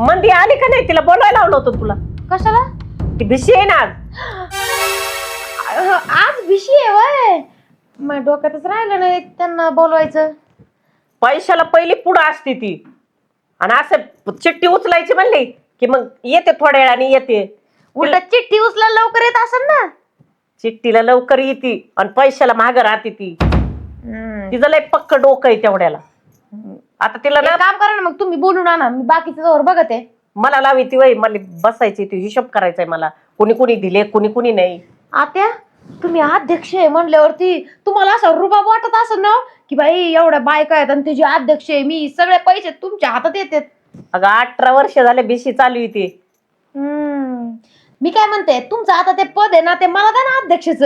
मंदी आली का नाही? तिला बोलवायला लावलं होतं तुला. कशाला? ती भिशी आहे ना आज. अह, आज भिशी आहे वय. माझ्या डोक्यातच राहिलं नाही त्यांना बोलवायचं. पैशाला पहिली पुढं असते ती. आणि असं चिठ्ठी उचलायची म्हणली की मग येते थोड्या वेळाने येते. उलट चिठ्ठी उचला लवकर येत असेल ना? चिठ्ठीला लवकर येते आणि पैशाला माग राहते ती. तिचं लय पक्क डोकं आहे तेवढ्याला. आता तिला एक ना काम करा ना मग तुम्ही बोलून आणा मी बाकीचं जवळ बघत. आहे मला लावी ती वय मला बसायची ती हिशोब करायचाय मला. कुणी कुणी दिले कुणी कुणी नाही. आत्या तुम्ही अध्यक्ष आहे म्हणल्यावरती तुम्हाला असं रुबाब वाटत असं ना? की बाई एवढ्या बायका आहेत आणि त्याची अध्यक्ष आहे मी सगळे पैसे तुमच्या हातात येतात. अगं अठरा वर्ष झाले भिशी चालू आहे ती. हम्म. मी काय म्हणते तुमचं आता ते पद आहे ना ते मला द्या ना अध्यक्षच.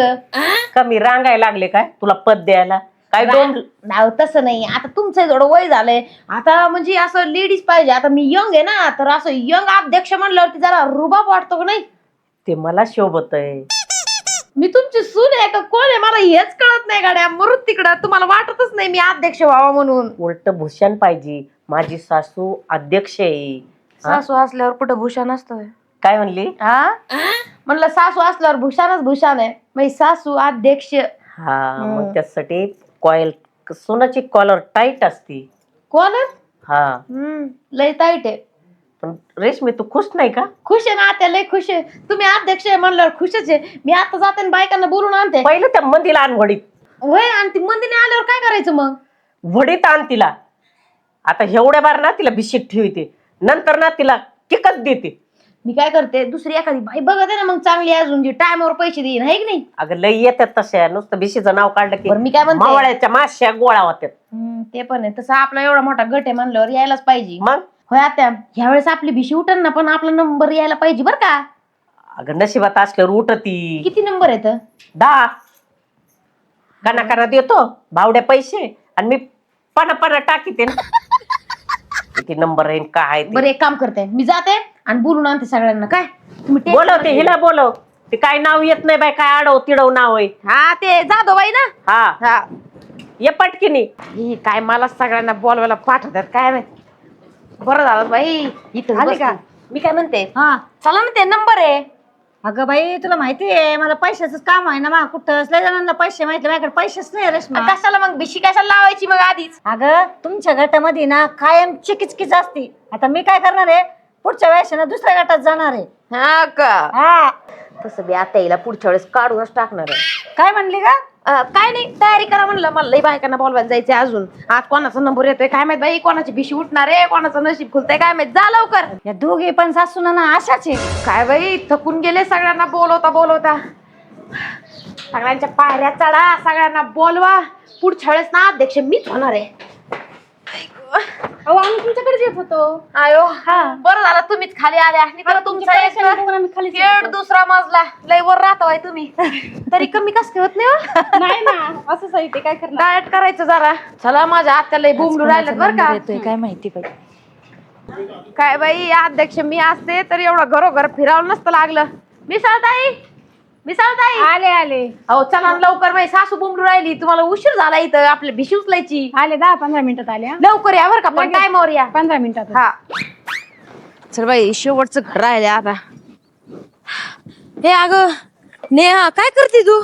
कमी रांगायला लागले काय? तुला पद द्यायला? काय दोन नाव तसं नाही. आता तुमचं थोडं वय झालंय. आता म्हणजे असं लेडीज पाहिजे. आता मी यंग आहे ना तर असं यंग अध्यक्ष म्हणल्यावरती जरा रुबाब वाटतो का नाही? ते मला शोभत आहे मी तुमची सून आहे का कोण आहे? मला हेच कळत नाही गाड्या. मरुत तिकडं. तुम्हाला वाटतच नाही मी अध्यक्ष व्हावा म्हणून. उलट भूषण पाहिजे. माझी सासू अध्यक्ष आहे. हा? सासू असल्यावर कुठं भूषण असतोय काय म्हणली? हा? म्हणलं सासू असल्यावर भूषणच भूषण आहे. म्हणजे सासू अध्यक्ष. हा हम्म. मग त्यासाठी कॉयल सोनाची कॉलर टाईट असती. आहे? हा. हम्म, लय ताईट आहे. पण रेशमी तू खुश नाही का? खुश आहे ना आता लय खुश आहे. तुम्ही अध्यक्ष आहे म्हणल्यावर खुशच आहे. मी आता जाते आणि बायकांना बोलून आणते. पहिलं त्या मंदीला आण वडीत. होय आणि ती मंदिने आल्यावर काय करायचं मग? वडीत आण तिला. आता एवढ्या बार ना तिला भिशीत ठेवते. नंतर ना तिला किकत देते. मी काय करते दुसरी एखादी बाई बघत आहे ना मग चांगली अजून जी टायमावर पैसे देईन आहे की नाही? अगं लय येतात तशा. नुसतं भिशीचं नाव काढलं की बरं मी काय म्हणते? मावळ्याच्या माश्या गोळा होत्यात. हम्म, ते पण आहे. तसं आपला एवढा मोठा गट आहे म्हणल्यावर यायलाच पाहिजे. मग? होय आता ह्या वेळेस आपली भिशी उठन ना पण आपला नंबर यायला पाहिजे बर का? अगं नशिबात असल्यावर उठती. किती नंबर येत दहा. काना काना देतो भावड्या पैसे आणि मी पणा पणा टाकीते. ना किती नंबर आहे काय ते. बरं एक काम करते. मी जाते. आणि बोलून आणते सगळ्यांना. काय? तुम्ही tension बोलव नका ते घेऊ. हिला बोलव. ते काय नाव येत नाही बाय काय आडव तिडव नाव आहे. हा ते जाधव बाई ना? हा. हा. ये पटकिनी. ही काय मला सगळ्यांना बोलवायला पाठवतात काय माहीत? बरं झालं बाई इथं आली का? मी काय म्हणते? हा. चला ना ते नंबर आहे. अगं बाई तुला माहिती आहे मला पैशाचं काम आहे ना मा कुठं लय जणांना पैसे माहिती माझ्याकडे पैसेच नाही रेशमा कशाला मग? भिशी कशाला लावायची मग आधीच? अगं तुमच्या गटामध्ये ना कायम चिकिचकिच असते. आता मी काय करणार आहे? पुढच्या वेळेस ना दुसऱ्या गटात जाणार आहे. हा का? हा. तसं बी आता येईल पुढच्या वेळेस काढूनच टाकणार आहे. काय म्हणली का अं, काय नाही तयारी करा म्हणलं. मला लई बायकांना बोलवायला जायचंय अजून. आज कोणाचा नंबर येतोय काय माहीत बाई कोणाची भिशी उठणार आहे कोणाचं नशीब खुलतंय काय माहीत. जा लवकर. या दोघी पण सासूना ना अशाच आहे काय बाई थकून गेले सगळ्यांना बोलवता बोलवता. सगळ्यांच्या पायऱ्या चढा सगळ्यांना बोलवा. पुढच्या वेळेस ना अध्यक्ष मीच होणार आहे. अहो आम्ही तुमच्याकडे येत होतो. आयो बरं झालं तुम्हीच खाली आल्या आणि तर तुमचा एक आम्ही खाली दुसरा मजला. लय वर राहतो तुम्ही. तरी कमी कस काय होत नाही हो? नाही ना. असंच आहे ते काय करणार? डाएट करायचं जरा. चला माझ्या आत्या लय बुमलू राहिल्यात बरं का. येतोय काय माहिती बाई. काय बाई अध्यक्ष मी असते तर एवढं घरोघर फिरावं नसतं लागलं. मिसळताई मिसळताई. आले आले. अहो चला ना लवकर. माझी सासू बुमलू राहिली. तुम्हाला उशीर झाला इथं. आपली भिशी उचलायची. आले दहा पंधरा मिनिटात आले हा. लवकर या बरं का. पण लगेच. टायमावर या. पंधरा मिनिटात हा. चल बाई शेवटचं घर राहिले आता. हे अगं नेहा काय करते तू?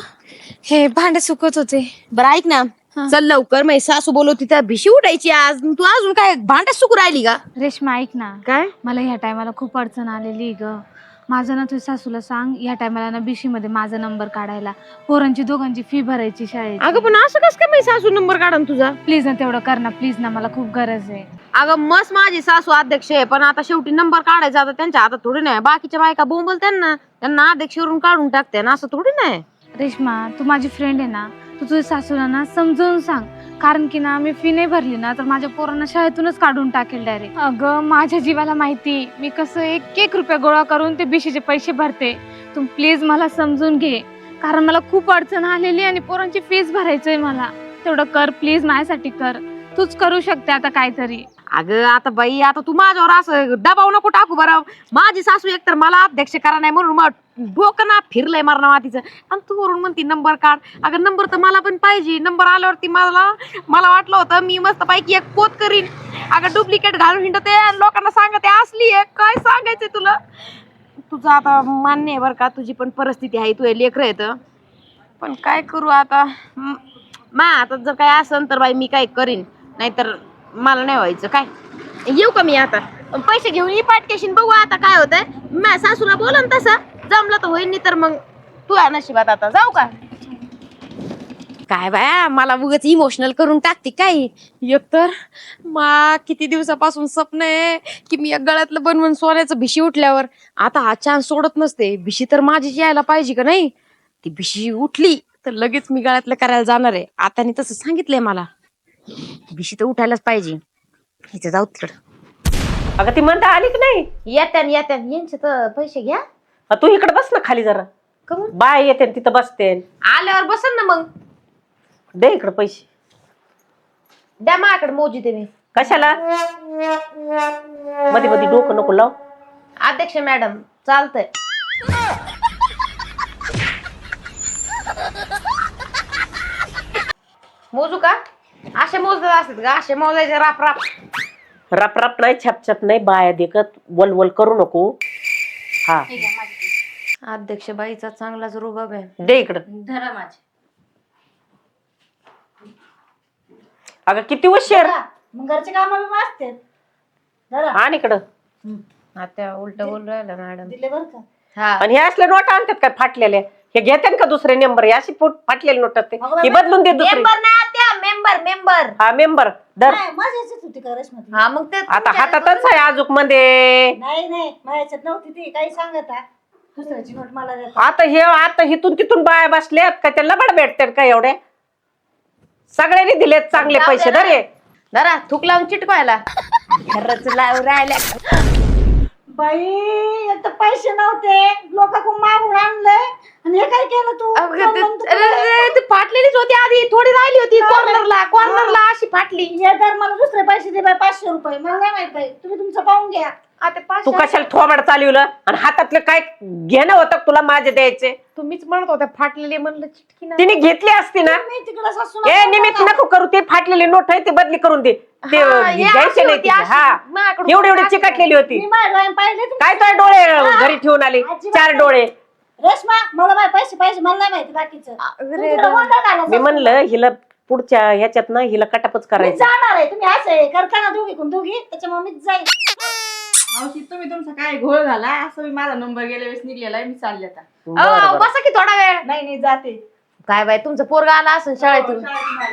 हे भांडे सुकत होते. बरं ऐक ना. चल लवकर. माझी सासू बोलवती त्या भिशी उठायची आज. तू अजून काय भांड्या सुकू राहिली का? रेश्मा ऐक ना. काय? मला ह्या टायमाला खूप अडचण आलेली ग. माझं ना तुझ्या सासूला सांग ह्या टायमाला ना बीशी मध्ये माझा नंबर काढायला. पोरांची दोघांची फी भरायची शाळेत अगं पण असं कस काय माझी सासू नंबर काढा ना तुझा? प्लीज ना तेवढं कर ना प्लीज ना मला खूप गरज आहे. अगं मस्त माझी सासू अध्यक्ष आहे पण आता शेवटी नंबर काढायचा आता त्यांच्या हातात थोडी नाही. बाकीच्या बायका बोंबल त्यांना त्यांना अध्यक्षवरून काढून टाकते ना असं थोडी नाही. रेश्मा तू माझी फ्रेंड आहे ना तू तुझ्या सासूला ना समजावून सांग. कारण की ना मी फी नाही भरली ना तर माझ्या पोरांना शाळेतूनच काढून टाकेल डायरेक्ट अगं माझ्या जीवाला माहिती मी कसं एक एक रुपया गोळा करून ते बीशीचे पैसे भरते. तू प्लीज मला समजून घे. कारण मला खूप अडचण आलेली आणि पोरांची फीस भरायचंय मला. तेवढं कर प्लीज माझ्यासाठी कर. तूच करू शकते आता काहीतरी. अगं आता बाई आता तू माझ्यावर असं दबाव नको टाकू बरं. माझी सासू एकतर मला अध्यक्ष करा नाही म्हणून मग डोकं ना फिरलंय मारणं मातीचं. आणि तू वरून म्हणती नंबर काढ. अगं नंबर तर मला पण पाहिजे. नंबर आल्यावरती मला मला वाटलं होतं मी मस्त पैकी एक पोत करीन. अगं डुप्लिकेट घालून हिंडते आणि लोकांना सांगते असली आहे. काय सांगायचंय तुला? तुझं आता मान्य आहे बरं का तुझी पण परिस्थिती आहे तू लेकर येत पण काय करू आता? मा आता जर काय असेल तर बाई मी काय करीन? नाहीतर मला नाही व्हायचं काय? येऊ का मी आता? पैसे घेऊन ये पाटकेशीन बघू आता काय होतंय. माझ्या सासूला बोलन तसं. जमलं तर होईन नाही तर मग तू आहे नशिबात आता. जाऊ का? काय बाया मला उगाच इमोशनल करून टाकते काय? एकतर मा किती दिवसापासून स्वप्न आहे की मी एक गळ्यातलं बनवून सोन्याचं भिशी उठल्यावर. आता हा चान्स सोडत नसते. भिशी तर माझीच यायला पाहिजे का नाही? ती भिशी उठली तर लगेच मी गळ्यातलं करायला जाणार आहे. आतानी तसं सांगितलंय मला. भिशी तर उठायलाच पाहिजे. हिचं जाऊ तिकडं. अगं ती म्हणता आली की नाही. येत्या येत्या यांचे तर पैसे घ्या. अ, तू इकडे बस ना खाली जरा. कमून? बाय येते न तिथं बसते. आल्यावर बसन ना मग. दे इकडे पैसे. द्या माझ्याकडे मोजी ते मी. कशाला? मध्ये मध्ये डोकं नको लाव. अध्यक्ष मॅडम चालतंय. मोजू का? असे मोजत असतात का असे मोजायचे राप राप. रप रप नाही छप छप नाही बाया देखत वल करू नको. हा. अध्यक्ष बाईचा चांगलाच रुबाब आहे. दे इकडं. धरा माझे. अगं किती उशीर. मग घरचे काम असते जरा आण इकडं. आता उलट बोल राहिलं मॅडम. दिले बर का? हा. आणि हे असले नोट आणतात काय फाटलेल्या हे घेतात का दुसरे नंबर? हे अशी फुट फाटलेले नोट असते. अगं हे बदलून दे दुसरे. नाही त्या मेंबर मेंबर. हा मेंबर. दर नाही माझ्या ह्याच्यात होती का रेशमा? हा मग ते आता तुमच्या हातातच आहे आजूकमध्ये. नाही नाही माझ्या ह्याच्यात नव्हती ती. काही सांगत हा. दुसऱ्याची नोट मला देता आता हे आता हिथून तिथून बाया बसल्यात का? त्या लबड भेटतात का एवढे? सगळ्यांनी दिलेत चांगले पैसे ना. दरे धरा थूक लावून चिटकवायला. खरंच लावून राहिल्या. बाई एक तर पैसे नव्हते. लोकांकडून मागून आणले आणि हे काय केलं तू? अगं, ते- दोन- दोन तुकडे. अरे, अरे, ती फाटलेलीच होती आधी. थोडी राहिली होती. कॉर्नरला कॉर्नरला अशी फाटली. ये तर मला दुसरे पैसे दे बाई पाचशे रुपये. मला नाही माहीत बाई. तुम्ही तुमचं पाहून घ्या. आता तू कशाला थोबड चालवलं? आणि हातातलं काय घेणं होतं का तुला माझे द्यायचे? तुम्हीच म्हणत होत्या फाटलेली म्हणलं चिटकी ना. तिने घेतली असती ना? मी तिकडे ए निमित्त नको करू ते फाटलेली नोट आहे ती बदली करून दे. ते हा, हे नाही होती, तिचे. अशी. हा. माझ्याकडून एवढी एवढी चिकटलेली होती. मी माझ्या डोळ्याने पाहिले तुम- काय तर डोळे घरी ठेवून आले? अजिबात चार नाही. डोळे. रेश्मा मला माझे पैसे पाहिजे मला नाही माहिती बाकीचं. तू अरे, तिकडं गोंधळ घाला मी सासू. म्हणलं हिला पुढच्या ह्याच्यात ना हिला कटापच मी करायचं. जाणार आहे तुम्ही असे करता ना दोघी कोण दोघी? त्याच्यामुळे मीच जाईल मावशी तुम्ही तुमचा काय घोळ घाला असं मी माझा नंबर गेल्या वेळेस निघलेला आहे मी चालले आता. अहो, बरं, अहो, बरं. बसा की थोडा वेळ. नाही नाही जाते. काय बाई तुमचं पोरगा आला असेल शाळेतून.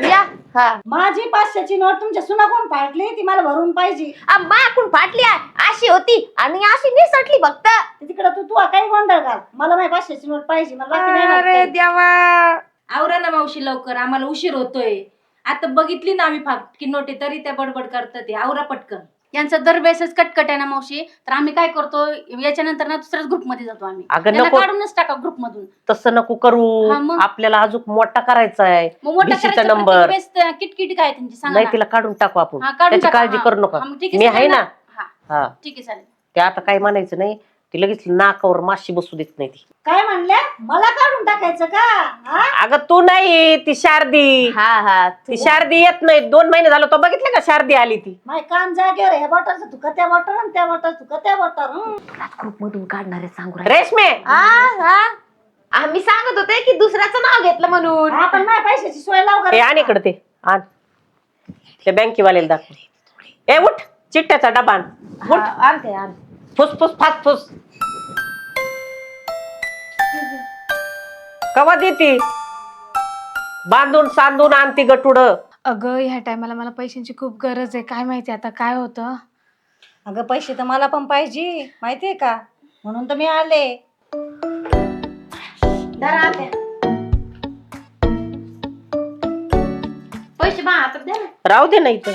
या हा. माझी पाचशेची नोट तुमच्या सुना कोण फाटली? ती मला भरून पाहिजे. आ, माकून फाटली आ, अशी होती आणि अशी निसटली फक्त. तिकडे तू तू काही गोंधळ घाल. मला माझी पाचशेची नोट पाहिजे मला बाकी नाही अरे माहीत. देवा. आवरा ना मावशी लवकर आम्हाला उशीर होतोय. आता बघितली ना आम्ही फाटकी नोटे तरी त्या बडबड करतात ते. आवरा पटकन. यांचा दरवेळेसच कटकट आहे ना मावशी. तर आम्ही काय करतो याच्यानंतर ना दुसऱ्याच ग्रुपमध्ये जातो आम्ही. अगं त्यांना नको. काढूनच टाका ग्रुपमधून तसं नको करू. मग? आपल्याला अजून मोठा करायचा आहे. मग मोठा करायचा नंबर. प्रत्येक वेळेस त्या किटकिट काय त्यांची? सांगा नाही ना. तिला काढून टाकू आपण. हा, काढून त्याची टाका, काळजी हा. करू नका. हा, मग ठीक आहे, मी आहे ना? हा, हा. ठीक आहे चालेल. ते आता काय म्हणायचं नाही. ती लगेच नाकावर माशी बसू देत नाही ती. काय म्हणल्या? मला काढून टाकायचं का? हा? अगं तू नाही ती शारदी. हा हा ती. शारदी येत नाही. दोन महिने झालं तो बघितलं का शारदी आली ती? माय कान जागेवर आहे. या बॉटलचं तुका त्या बॉटल आणि त्या बॉटल तुका त्या बॉटल ग्रुप मधून काढणारे सांगू राहिले. रेशमे! हा? हा आम्ही सांगत होते की दुसऱ्याचं नाव घेतलं म्हणून. आपण माझ्या पैशाची सोय लाव ते आण इकडे ते. आण. बँकेवाल्याला दाखव. ए उठ. चिट्ट्याचा डबा आण. हा, आणते आण फुसफुस फासफुस कवा देती? बांधून सांधून आणती गटुड अगं ह्या टायमाला मला पैशांची खूप गरज आहे. काय माहिती आता काय होतं? अगं पैसे तर मला पण पाहिजे. माहितीये का? म्हणून तर मी आले. धरा आत्या. पैसे द्या ना. राहू दे नाही तर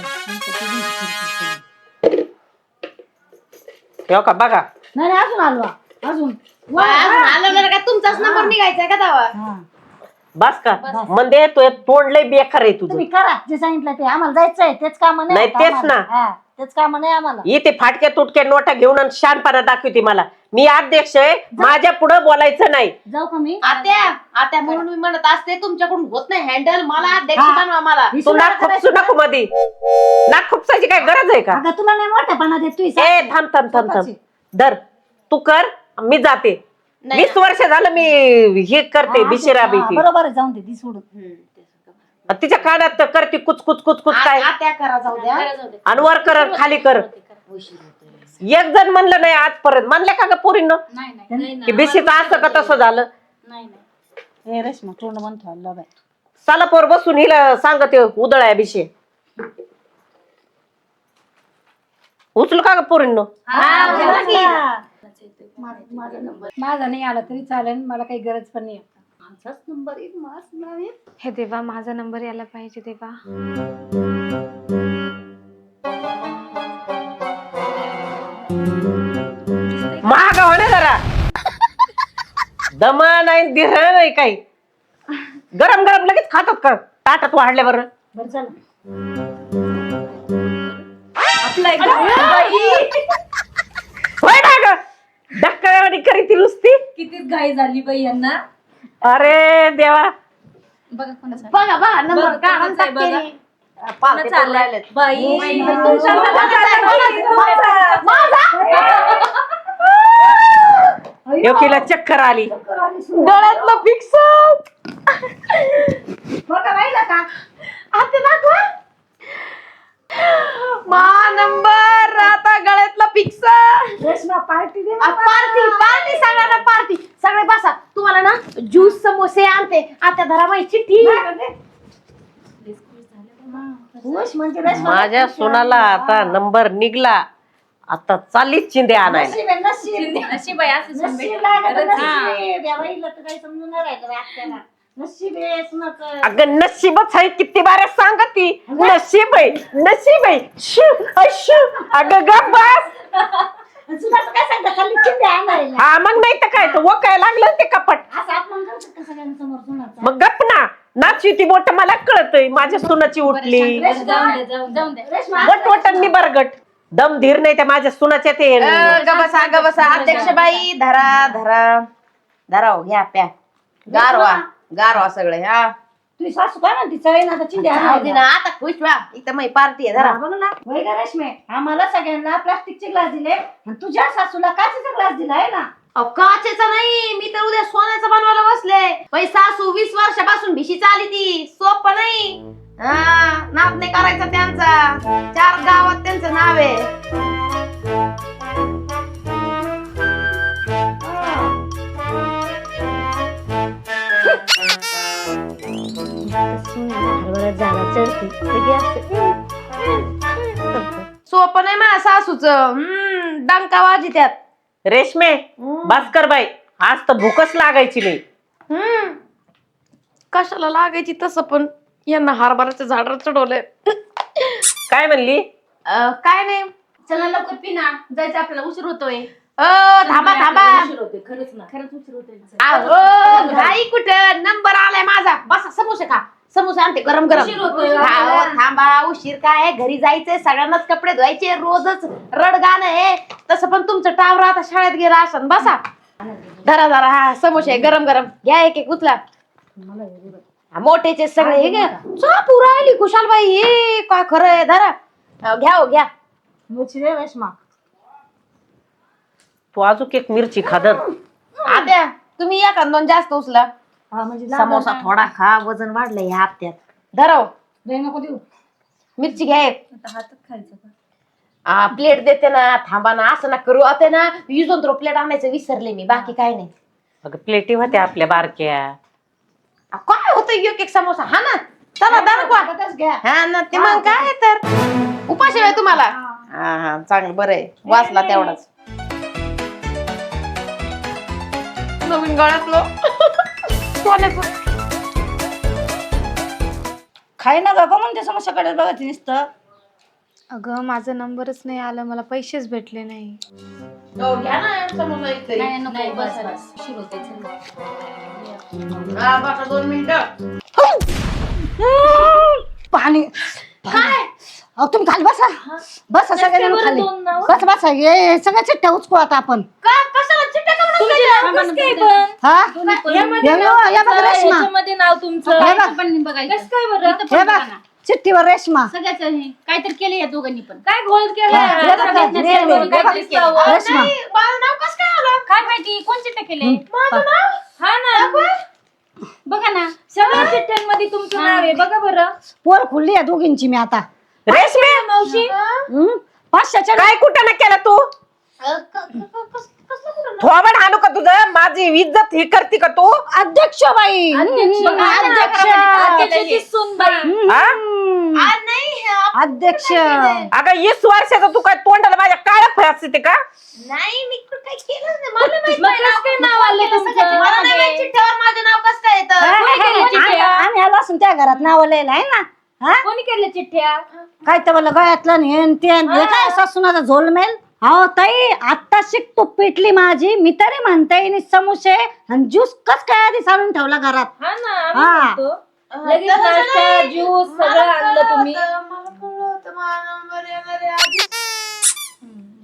हो का? बघा. नाही नाही, अजून आलो हा. अजून. वा, बाय, अजून हा. आलं नाही का? तुमचाच नंबर निघायचा का दावा हा. बस का? म्हणजे तो तोंड लय बेकार आहे तुझं. तुम्ही करा जे सांगितलं ते. आम्हाला जायचंय. तेच काम नाही, तेच ना. तेच काम नाही आम्हाला. इथे फाटक्या तुटक्या नोटा घेऊन आणि शानपणा दाखवते मला. मी अध्यक्ष आहे. माझ्या पुढे बोलायचं नाही. जाऊ का मी? आत्या आत्या म्हणून मी म्हणत असते तुमच्याकडून होत नाही हँडल मला अध्यक्ष हा. बनवा मला. ही तू सुनार नाक खुपसू करायची. नको मधी. नाक खुपसायची काय गरज आहे का? अगं तुला नाही मोठेपणा देत तू ए थांब थांब थांब थांब. स्वतःची. धर. तू कर मी जाते. नाही वीस वर्ष झालं मी हे करते बिशिरा भीती बरोबर आहे, जाऊन दे ती सोडून. तिच्या कानात तर करते कुच कुच कुच कुच काय? आत्या करा जाऊ द्या. आणि वर कर आणि खाली कर. एक जण म्हणलं नाही आजपर्यंत. म्हणलं का ग पोरीनं? नाही नाही की बिशीचं असं का तसं झालं? नाही नाही. हे रेश्मा तोंड म्हणतो हल्ला बाय साला पोर बसून हिला सांगते उदळ आहे बिशे उचल का ग पोरीनं? माझा नाही आला तरी चालेल मला काही गरज पण नाही हे देवा माझा नंबर यायला पाहिजे देवा. दमा नाही दिर नाही काही गरम गरम लगेच खातात का ताटात वाढल्या बरं बरं चला होय ना ग डक्कळ्यावानी करीत नुसती किती घाई झाली बाई यांना अरे देवा बघा कोणाचा बघा बघा नंबर बघा, काढून कोणाचा आहे टाकते बघा. मी. कोणाचा आलाय? बाई योकीला चक्कर आली. गळ्यातलं फिक्स मा नंबर आता गळ्यातला फिक्स पार्टी दे पार्टी पार्टी सगळ्यांना पार्टी. सगळे बसा. तुम्हाला ना ज्यूस समोसे आणते. आता धरा बाई चिठ्ठी. म्हणजे माझ्या सोनाला आता नंबर निघला. आता चाललीच चिंदे आणायला. नशीब आहे, नशीब. नशीब आहे असं सून नशीब भेटलं. लागत खरंच. हा. नशीब या बाईला तर काही समजून नाही राहिलं रे आपल्याला. नशीब आहे सुनाचं. अगं नशीबच आहे किती बाऱ्या सांगत ती. नशीब आहे नशीब आहे. शू अशू अगं गप बस. आणि सुनाचं काय सांगता? खाली चिंध्या आणायला. हा मग नाही तर काय तर वकाय लागलं ते कपट. असं अपमान करू शकता सगळ्यांसमोर सुनाचा? मग गप ना. नाची ती बोट मला कळतय माझ्या सुनाची उठली. बरं, जाऊन दे जाऊन जाऊन दे. रेश्मा वट वटांनी बरगट. दम धीर नाही त्या माझ्या सुनाच्या ते. गबसा गबसा. अध्यक्ष बाई धरा धरा. धरा हो, घ्या प्या. गारवा गारवा सगळे हा. तुझी सासू काय म्हणते? ना आता चिंध्या जाऊ दे ना आणायला. आता खुश व्हा. इथं माझी पार्टी आहे हा, धरा बघ ना. वय का रेश्मे आम्हाला सगळ्यांना प्लास्टिकचे ग्लास दिले आणि तुझ्या सासूला काचेचा ग्लास दिला आहे ना? अहो, काचेचा नाही. मी तर उद्या सोन्याचा बनवायला बसले. बाई सासू वीस वर्षापासून भिशी चाली ती. सोप नाही. हा नाही करायचा त्यांचा. चार गावात त्यांचं नाव आहे. सोप नाही माझ्या सासूच. डंका वाजी त्यात. रेशमे भास्कर बाई आज तर भूकच लागायची नाही. हम्म. कशाला लागायची तसं पण? यांना हरभऱ्याच्या झाडावर चढवलंय. काय म्हणली? अं, काय नाही. चला लवकर पिना जायचं आपल्याला उशीर होतोय. अ थांबा थांबा. उशीर होतोय खरंच ना. खरंच उशीर होतोय. अहो घाई कुठं? नंबर आलाय माझा. बसा समोसे खा. समोसे आणते गरम गरम. उशीर होतोय हा, थांबा उशीर काय? आहे? घरी जायचंय सगळ्यांनाच कपडे धुवायचे रोजच रड गाणं आहे. तसं पण तुमचं टावर आता शाळेत गेला असन. बसा. धरा धरा. हा समोसे गरम गरम. घ्या एक एक उचला. हा, मोठेचे सगळे हे घ्या. चापू राहिली खुशाल बाई हे काय खरं आहे? धरा. घ्या हो घ्या. मिरची दे रेश्मा. तू अजून एक मिरची खादत आत्या तुम्ही या का? दोन जास्त उचला. हा म्हणजे समोसा थोडा खा वजन वाढलं ह्या हप्त्यात. धराव दे नको देऊ. मिरची घ्या एक. हातात खायचं का? आ, प्लेट देते ना थांबा ना असं ना करू. आता ना युजून तो प्लेट आणायचं विसरले मी. बाकी काय नाही. अगं प्लेटी होत्या आपल्या बारक्या. आ, काय होतं एक एक समोसा? हा ना. चला दारू हातातच घ्या. हा ना ते मग काय तर. उपाशी आहे तुम्हाला? हा. हा चांगलं बरं आहे. वाचला तेवढाच. नवीन गळ्यातलं. खाय ना ग म्हणते समस्याकडे बघायची नुसतं. अगं माझा नंबरच नाही आला. मला पैसेच भेटले नाही. हो, घ्या ना समोसा एक तरी. नाही नको बस बस. उशीर होतोय चल. हा बसा दोन मिनिटं. पाणी. काय? अहो तुम्ही खाली बसा. बसा सगळ्यांना खाली. दोन नाव? बस बसा. हे हे सगळ्या चिठ्ठ्या उचकू आता आपण. का? कशाला चिठ्ठ्या का म्हणून केल्या? कसं काय पण? हा? हे बघ, हे रेश्मा. याच्यामध्ये नाव तुमचं. हे बघ. पण बघायचं. कसं काय बरं? हे बघ. चिठ्ठीवर रेशमा. सगळ्याच हे. काहीतरी केले या दोघांनी पण. काय घोळ केला हा, हे बघ, हे बघ, हे बघ, काहीतरी केलं. रेश्मा. माझं नाव कसं काय आलं? काय माहिती कोण चिठ्ठ्या केले माझं नाव? हा ना. बघा ना सगळ्या चिठ्ठ्यांमध्ये तुमचं नाव आहे. बघा बरं. पोर खुलली आहे दोघींची मी आता. रेशमे. मावशी? हम्म? पाचशेच्या काय कुठं ना केलं तू? थोबड हाणू का तुझं? माझी इज्जत ही करते का तू? अध्यक्ष बाई. अध्यक्ष. हा? अगं वीस वर्षाचा तू काय तोंडाला माझ्या काळ फासते का? नाही मी काय केलं नाही. मला माहीत काय नाव आलं तुमचं? मला नाही माहीत चिठ्ठ्यावर माझं नाव कसं काय येतं. कोणी केलं आम्ही चिठ्ठ्या? आम्ही आलो असून त्या घरात नाव लिहिलं आहे ना. हा? कोणी केलं चिठ्ठ्या? काय तर मला गळ्यातलं आणि हे ते हे काय सासूनाचा झोलमेल हो ताई आता शिक तू पिटली माझी. मी तरी म्हणते नि समोसे आणि ज्यूस कस काय आधी सांडून ठेवला घरात? हा ना हा. आम्ही म्हणतो. लगेच नाश्ता ज्यूस सगळं आणलं तुम्ही.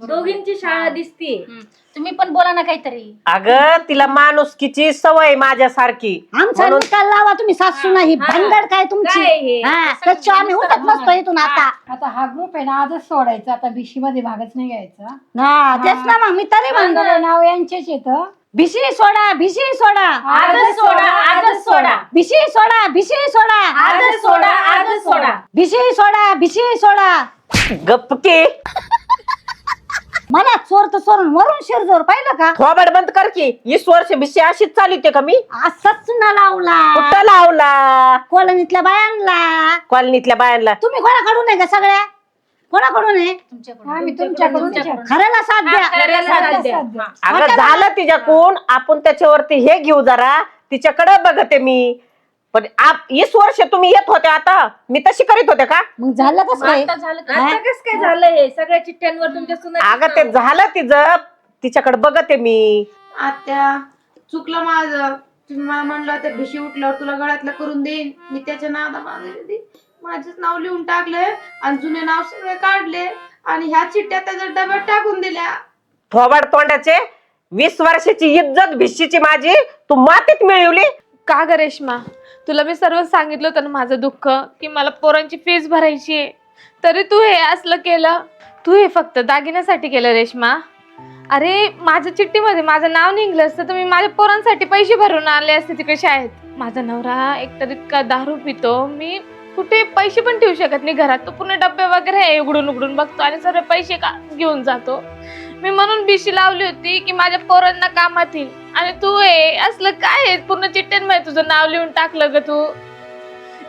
दोघींची शाळा दिसतीये. हम्म. तुम्ही पण बोला ना काहीतरी. अगं तिला माणुसकीची सवय माझ्यासारखी. आमचा म्हणून- निकाल लावा तुम्ही सासू नाही हा. भानगड काय तुमची? काय हे? हा त्याच्या आम्ही उठत नसतो इथून आता. आता हा ग्रुप आहे ना आजच सोडायचा. आता बीसी मध्ये भागच नाही घ्यायचा. हा तेच ना मग मी तरी म्हणतो. नाव यांचेच येतं भिशी सोडा भिशी सोडा. आजच सोडा आजच सोडा. भिशी सोडा भिशी सोडा. आजच सोडा आजच सोडा. भिशी सोडा भिशी सोडा. गपके मला चोर तर चोरून वरून शिरजोर पाहिलं का? थोबड बंद कर की. वीस वर्ष बिशी अशीच चालवते का मी? असंच ना लावला. कुठं लावला? कॉलनीतल्या बायांना. कॉलनीतल्या बायांना. तुम्ही कोणाकडून आहे का सगळ्या? कोणाकडून आहे? आम्ही तुमच्याकडून. खऱ्याला साथ द्या खऱ्याला साथ द्या. अगं झालं तिच्याकडून. आपण त्याच्यावरती हे घेऊ जरा. तिच्याकडे बघते मी. पण आप- वीस वर्ष तुम्ही येत होते आता. मी तशी करीत होते का? मग झालं कसं काय? आता झालं आता कसं काय झालं हे? सगळ्या चिठ्ठ्यांवर तुमच्या सुना अगं ते झालं तिचं तिच्याकडे बघते मी. आत्या चुकलं माझं. तुम्ही मला म्हणलं त्या भिशी उठल्यावर तुला गळ्यातलं करून देईन. मी त्याच्या नादा मागे माझंच नाव लिहून टाकलंय आणि जुने नाव सगळे काढले. आणि ह्या चिठ्ठ्या त्याच्या डब्यात टाकून दिल्या. थोबाड तोंडाचे. वीस वर्षाची इज्जत भिशीची माझी. तू मातीत मिळवली. का ग रेश्मा? तुला मी सर्व सांगितलं होतं ना माझं दुःख की मला पोरांची फीस भरायची आहे. तरी तू हे असलं केलं. तू हे फक्त दागिन्यासाठी केलं रेश्मा. अरे माझ्या चिठ्ठीमध्ये माझं नाव निघलं असतं तर मी माझ्या पोरांसाठी पैसे भरून आले असते तिकडे शाळेत. माझा नवरा एकतर इतका दारू पितो मी कुठे पैसे पण ठेवू शकत नाही घरात. तो पूर्ण डब्बे वगैरे आहे उघडून उघडून बघतो आणि सर्व पैसे का घेऊन जातो. मी म्हणून बिशी लावली होती की माझ्या पोरांना कामात येईल. आणि तू हे असलं काय आहे? पूर्ण चिठ्ठ्यांमध्ये तुझं नाव लिहून टाकलं ग तू.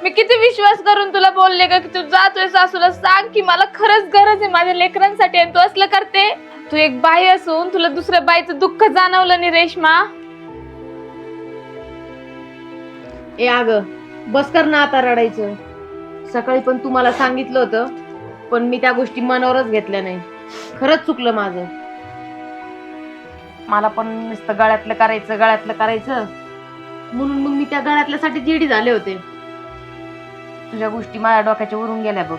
मी किती विश्वास करून तुला बोलले ग की तू जातोय सासूला सांग की मला खरंच गरज आहे माझ्या लेकरांसाठी आणि तू असलं करते. तू एक बाई असून तुला दुसऱ्या बाईचं दुःख जाणवलं नाही रेश्मा. ए अग बस कर ना आता रडायचं. सकाळी पण तुम्हाला सांगितलं होतं पण मी त्या गोष्टी मनावरच घेतल्या नाही. खरंच चुकलं माझं. मला पण नुसतं गळ्यातलं करायचं गळ्यातलं करायचं. म्हणून मग मी त्या गळ्यातल्यासाठी जिडी झाले होते. तुझ्या गोष्टी माझ्या डोक्याच्या वरून गेल्या बघ.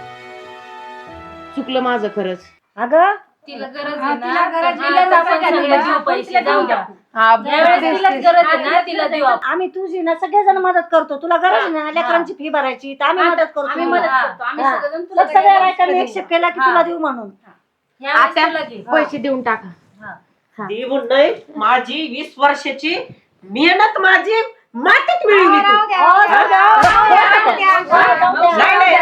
चुकलं माझं खरंच. अगं? तिला गरज हा, तिला ना गरज तर आहे. तिलाच आपण तिला सगळं गरज देऊ आहे. पैसे तिला जाऊ द्या. हा ज्यावेळेस तिलाच गरज आहे ना तिला देऊ आपण. आम्ही तुझी ना सगळेजण मदत करतो. तुला गरज ना? लेकरांची फी भरायची तर आम्ही मदत करतो. आम्ही मदत करतो. आम्ही हा. सगळेजण तुला मग सगळ्या. बायकांनी एक्सेप्ट केला की हा. तुला देऊ म्हणून. तुला. पैसे देऊन टाका. देऊन नाही माझी वीस वर्षाची मेहनत माझी मातीत मिळवली तू हा? नाही नाही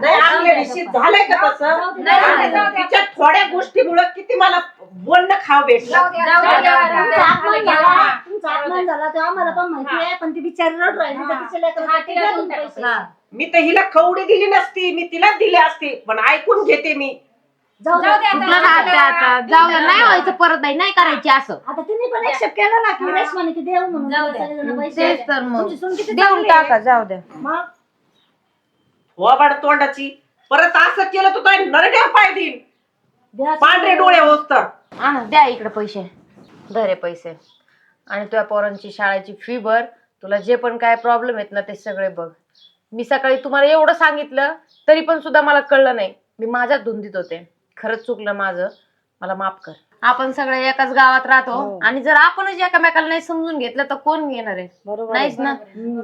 नाही आपल्या विषयी झालंय का तसं नाही, नाही? तिच्या थोड्या गोष्टीमुळे किती मला बोलणं खाव भेटलं जाऊ द्या, जाऊ द्या. तुमचा अपमान घ्या. झाला तुमचा अपमान झाला तो आम्हाला पण माहिती आहे पण ती बिचारी रड राहिली तर तिच्या लेकरांसाठी तिला द्या देऊन तुम्ही टाका पैसे. पैसे. मी तर हिला कवडी दिली नसती मी तिलाच दिली असती पण ऐकून घेते मी जाऊ द्या आता. जाऊ दे, नाही व्हायचं परत बाई नाही करायची असं. आता तिने पण एक्सेप्ट केलं ना की रेशमाने की देऊ म्हणून जाऊ द्या. सगळेजण पैसे तेच तर मग. तुमची सून किती देऊन चांगली आहे. टाका जाऊ द्या मग? वबाड तोंडाची. परत असं केलं तू काय नरड्या पाय देईन. द्या पांढरे डोळे होत तर. आणा द्या इकडे पैसे. धरे पैसे. आणि तुझ्या पोरांची शाळेची फी भर. तुला जे पण काय प्रॉब्लेम आहेत ना ते सगळे बघ. मी सकाळी तुम्हाला एवढं सांगितलं तरी पण सुद्धा मला कळलं नाही. मी माझ्याच धुंदीत होते. खरंच चुकलं माझं. मला माफ कर. आपण सगळे एकाच गावात राहतो हो. आणि जर आपणच एकामेकाला नाही समजून घेतलं तर कोण घेणार आहे? बरोबर नाहीच ना.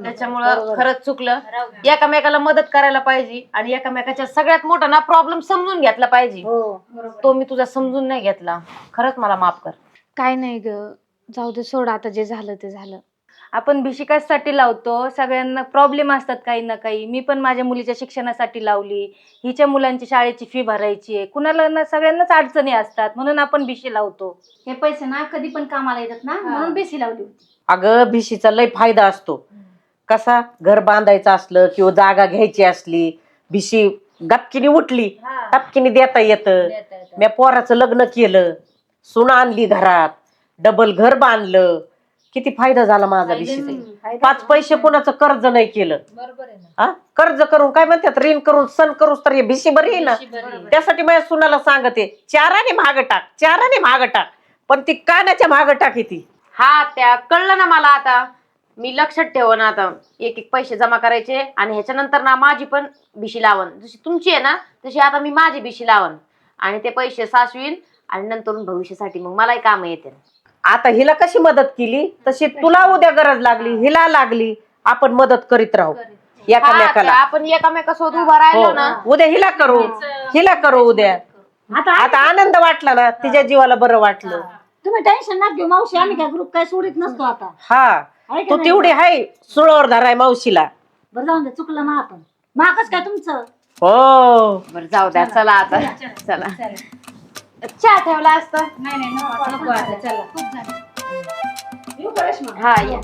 त्याच्यामुळं. खरंच चुकलं. एकामेकाला मदत करायला पाहिजे आणि एकामेकाच्या सगळ्यात मोठा ना प्रॉब्लेम समजून घेतला पाहिजे. हो. तो मी तुझा समजून नाही घेतला. खरंच मला माफ कर. काय नाही ग. जाऊ दे सोड आता जे झालं ते झालं. आपण भिशिकासाठी लावतो सगळ्यांना प्रॉब्लेम असतात काही ना काही. मी पण माझ्या मुलीच्या शिक्षणासाठी लावली. हिच्या मुलांची शाळेची फी भरायची आहे. कुणाला ना सगळ्यांनाच अडचणी असतात. म्हणून आपण भिशी लावतो. हे पैसे ना कधी पण कामाला येतात ना म्हणून भिशी लावली होती. अगं भिशीचा लय फायदा असतो. कसा? घर बांधायचं असलं किंवा जागा घ्यायची असली भिशी गपकीने उठली टपकीने देता येतं. मी पोराचं लग्न केलं सुना आणली घरात डबल घर बांधलं किती फायदा झाला माझा भिशीचा पाच पैसे कोणाचं कर्ज नाही केलं. हा? कर्ज करून काय म्हणतात? ऋण करून सण करूस तर हे भिशी बरी आहे ना. त्यासाठी माझ्या सुनाला सांगते चाराने माग टाक चाराने माग टाक. पण ती कानाच्या माग टाकी ती. हा त्या कळलं ना मला आता. मी लक्षात ठेव ना आता एक एक पैसे जमा करायचे आणि ह्याच्यानंतर ना माझी पण भिशी लावण. जशी तुमची आहे ना तशी आता मी माझी भिशी लावण. आणि ते पैसे साचवीन आणि नंतर भविष्यासाठी मग मलाही काम येते. आता हिला कशी मदत केली? तशी तुला उद्या गरज लागली हिला लागली आपण मदत करीत राहू. एकामेकाला. आपण एकामेकासोबत उभा राहिलो ना. हो उद्या हिला करू. हिला करू उद्या. आता आता आनंद वाटला ना तिच्या जीवाला बरं वाटलं. तुम्ही टेन्शन नका घेऊ मावशी आम्ही काय ग्रुप काय सोडित नसतो आता. हा. आहे का तू नाही? तेवढी हाय सुळवर धराय मावशीला. बरं जाऊन दे चुकलं मग आपण. मागच काय तुमचं? हो. बरं जाऊ द्या चला. आता. चला. चहा ठेवला असता? नाही नाही नको आता, नको आता, चला. हा या.